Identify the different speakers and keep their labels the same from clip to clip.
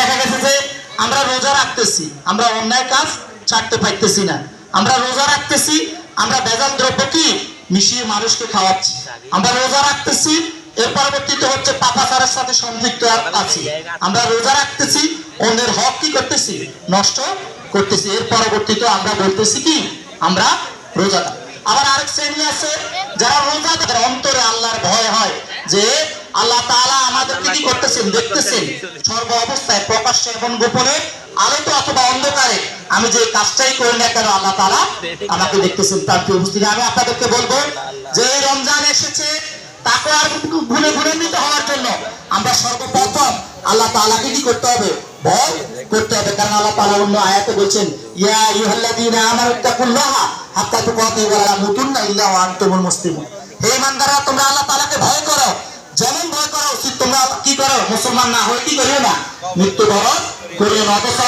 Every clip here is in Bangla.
Speaker 1: দেখা গেছে যে আমরা রোজা রাখতেছি, আমরা অন্যায় কাজ ছাড়তে পারতেছি না। আমরা রোজা রাখতেছি, আমরা ভেজাল দ্রব্য কি? মিশিয়ে মানুষকে খাওয়াচ্ছি। আমরা রোজা রাখতেছি, এর পরবর্তীতে হচ্ছে পাপাচারের সাথে সম্পৃক্ত আছি। আমরা রোজা রাখতেছি, অন্যের হক কি করতেছি? নষ্ট করতেছি। এর পরবর্তীতে আমরা বলতেছি কি? আমরা রোজাদার আবার আরেক শ্রেণি আছে, যারা রোজাদার অন্তরে আল্লাহর ভয় হয় যে আল্লাহ তাআলা আমাদেরকে কি করতেছেন, দেখতেছেন। সর্ব অবস্থায় প্রকাশ্যে এবং গোপনে, আলোতে অথবা অন্ধকারে। আমি যে কাজটাই করি না কেন, আল্লাহ তাআলা আমাকে দেখতেছেন, তার প্রিয় উপস্থিতি আমি আপনাদেরকে বলব যে রমজান এসেছে, তাকে আর গুণে গুণান্বিত হওয়ার জন্য আমরা সর্বপ্রথম আল্লাহ তাআলাকে কি করতে হবে? ভয় করতে হবে। কারণ আল্লাহ তাআলা অন্য আয়াতে বলছেন, ইয়া আইয়ুহাল্লাযীনা আমানু তাকুল্লাহা হাত্তা তুকাতিহু ওয়া লা তামুতুন্না ইল্লা ওয়া আনতুমুল মুসলিমুন। হে ইমানদাররা, তোমরা আল্লাহ তাআলাকে ভয় করো। যেমন ভয় করা উচিত, তোমরা কি করো? মুসলমান না হয়ে কি করিও না? মৃত্যু বরণ করিও না। অথচ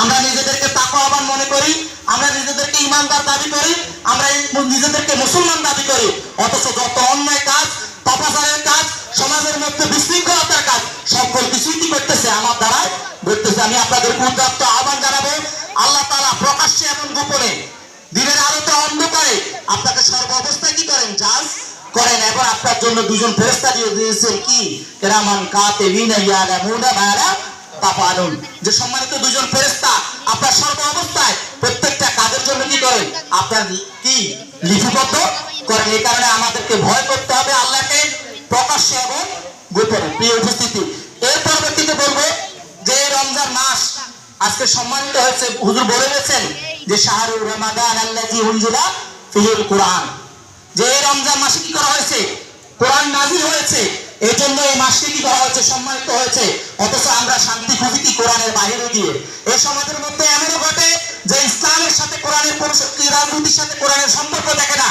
Speaker 1: আমরা নিজেদেরকে তাকওয়াবান মনে করি, আমরা নিজেদেরকে ইমানদার দাবি করি, আমরা নিজেদেরকে মুসলমান দাবি করি। অথচ যত অন্যায় কাজ, পাপাচারের কাজ, সমাজের মধ্যে বিশৃঙ্খলতার কাজ, সকল কিছুই কি করতেছে আমার দ্বারা ঘটতেছে। আমি আপনাদের উদ্যপ্ত আহ্বান জানাব, আল্লাহ তাআলা প্রকাশ্যে এবং গোপনে দিনের আলোতে অন্ধকারে আপনাকে সর্ব অবস্থায় কি করেন? জাজ করেন এবার আপনার জন্য দুজন ফেরেশতা দিয়ে দিয়েছেন কি? কেরামান কাতিবিনা ইয়ালামুনা যে সম্মানিত দুজন ফেরেশতা, আপনার সর্ব অবস্থায় প্রত্যেকটা কাজের জন্য কি করেন? আপনার কি লিপিবদ্ধ করেন? এই কারণে আমাদেরকে ভয় করতে হবে আল্লাহকে প্রকাশ্যে এবং গোপনে। প্রিয় উপস্থিতি, এর পরবর্তীতে বলব যে রমজান মাস আজকে সম্মানিত হয়েছে। হুজুর বলে গেছেন যে শাহরুর রমাদান আল্লাজি হুনজিলা ফিহিল কোরআন। যে এই রমজান মাসে কি করা হয়েছে? কোরআন নাজিল হয়েছে। এই জন্য এই মাসকে কি করা হয়েছে, সম্মানিত হয়েছে। অথচ আমরা শান্তি খুঁজি কোরআনের বাইরে গিয়ে এই সমাজের মধ্যে এমনও ঘটে যে ইসলামের সাথে কোরআনের কোন রাজনীতির সাথে কোরআনের সম্পর্ক দেখে না।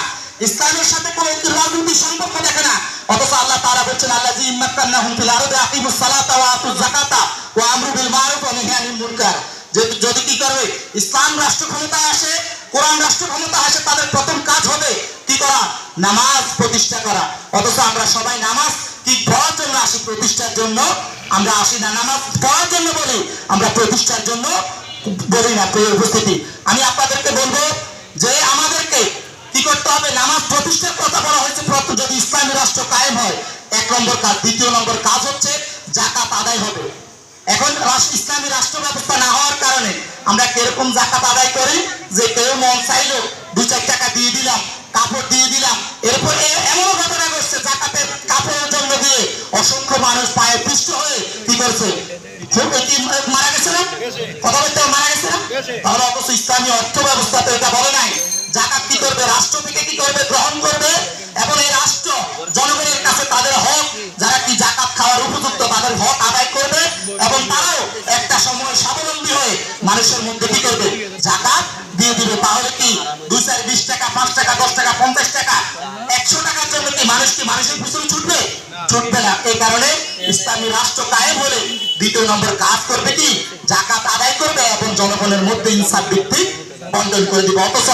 Speaker 1: ইসলামের সাথে কোন রাজনীতির সম্পর্ক দেখে না। অথচ আল্লাহ তাআলা বলছেন, আল্লাযী ইম্মাক্কান্নাহুম ফিল আরদি আকিমুস সালাতা ওয়া আতুজ যাকাতা ওয়া আমরু বিল মারুফ ওয়া নাহি আনিল মুনকার। যদি কি করবে ইসলাম রাষ্ট্র ক্ষমতায় আসে, কোরআন রাষ্ট্র ক্ষমতা আসে, তাদের প্রথম নামাজ প্রতিষ্ঠা করা। অথচ আমরা সবাই নামাজ কি পড়ার জন্য আসি প্রতিষ্ঠার জন্য? আমরা আসি না নামাজ পড়ার জন্য বলি, আমরা প্রতিষ্ঠার জন্য বলি না উপস্থিতি। আমি আপনাদেরকে বলব যে আমাদেরকে কি করতে হবে? নামাজ প্রতিষ্ঠার কথা বলা হয়েছে যদি ইসলামী রাষ্ট্র কায়েম হয়, এক নম্বর কাজ, দ্বিতীয় নম্বর কাজ হচ্ছে জাকাত আদায় হবে। এখন ইসলামী রাষ্ট্র ব্যবস্থা না হওয়ার কারণে আমরা কীরকম জাকাত কাপড় দিয়ে দিলাম। এরপর এ- এমনও ঘটনা ঘটছে, জাকাতের কাপড়ের জন্য দিয়ে অসংখ্য মানুষ পায়ে পিষ্ট হয়ে কি করছে? কথা বলতে মারা গেছে না? অর্থ ব্যবস্থা তো এটা বলে নাই। জাকাত কি করবে? রাষ্ট্র থেকে কি করবে? গ্রহণ করবে? এবং এই রাষ্ট্র জনগণের কাছে তাদের হক, যারা কি জাকাত খাওয়ার উপযুক্ত তাদের হক আদায় পাঁচ টাকা, দশ টাকা, পঞ্চাশ টাকা, একশো টাকার জন্য কি মানুষ কি মানুষের পিছনে ছুটবে? ছুটবে না। এই কারণে ইসলামী রাষ্ট্র কায়েম হলে দ্বিতীয় নম্বর কাজ করবে কি? জাকাত আদায় করবে এবং জনগণের মধ্যে ইনসাফ ভিত্তিক বন্টন করে দিবে। অথচ